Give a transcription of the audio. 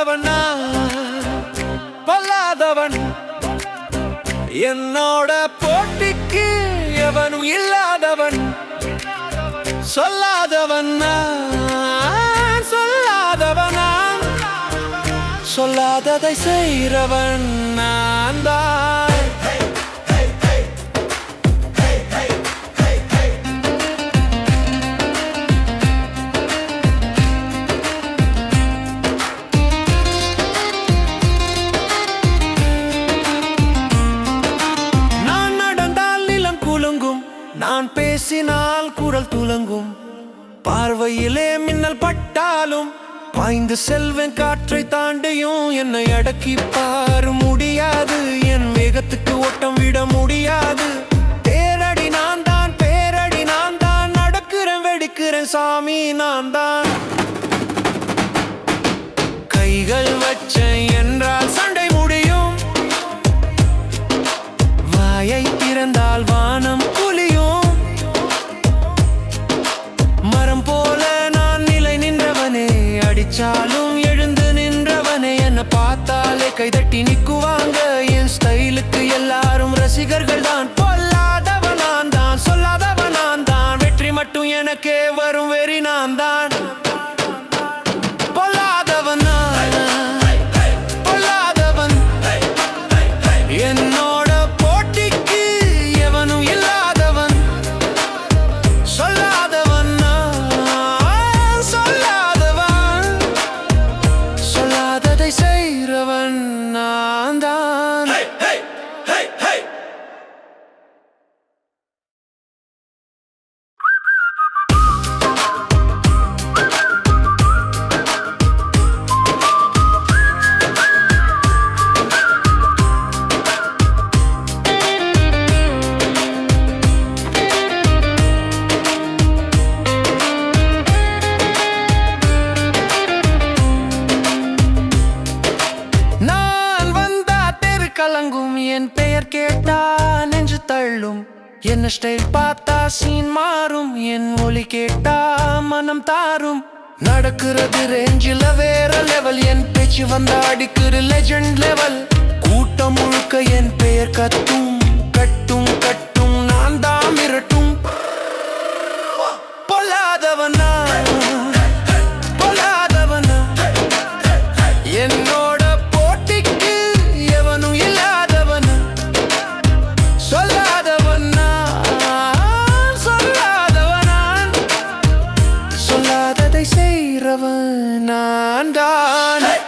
பொல்லாதவன் நான், பொல்லாதவன் என்னோட போட்டிக்கு எவனும் இல்லாதவன். சொல்லாதவனா? சொல்லாதவனா? சொல்லாததை செய்கிறவன் நான் தான் முழங்கும் பார்வையிலே மின்னல் பட்டாலும் பாய்ந்து செல்வன். காற்றை தாண்டியும் என்னை அடக்கி பாரு முடியாது என் வேகத்துக்கு ஓட்டம் விட முடியாது. பேரடி நான் தான் பேரடி நான் தான். நடக்கிறேன் வெடிக்கிறேன் சாமி நான் தான். கைகள் வச்சேன் என்றால் நினைச்சாலும் எழுந்து நின்றவனே என்ன பார்த்தாலே கைதட்டி நிக்குவாங்க. என் ஸ்டைலுக்கு எல்லாரும் ரசிகர்கள் தான். பொல்லாதவன் நான் தான் சொல்லாதவன் நான் தான். வெற்றி மட்டும் எனக்கே வரும் வெறி நான் தான். கலங்கும் என் பெயர் கேட்டா நெஞ்சு தள்ளும். என்ன ஸ்டைல் பார்த்தா சீன் மாறும். என் ஒலி கேட்டா மனம் தாரும். நடக்கிறது ரேஞ்சில வேற லெவல் என் பேச்சு வந்த அடிக்கிற லெஜண்ட் லெவல் கூட்டம் முழுக்க என் பெயர் கத்தும் கட்டும். I'm done.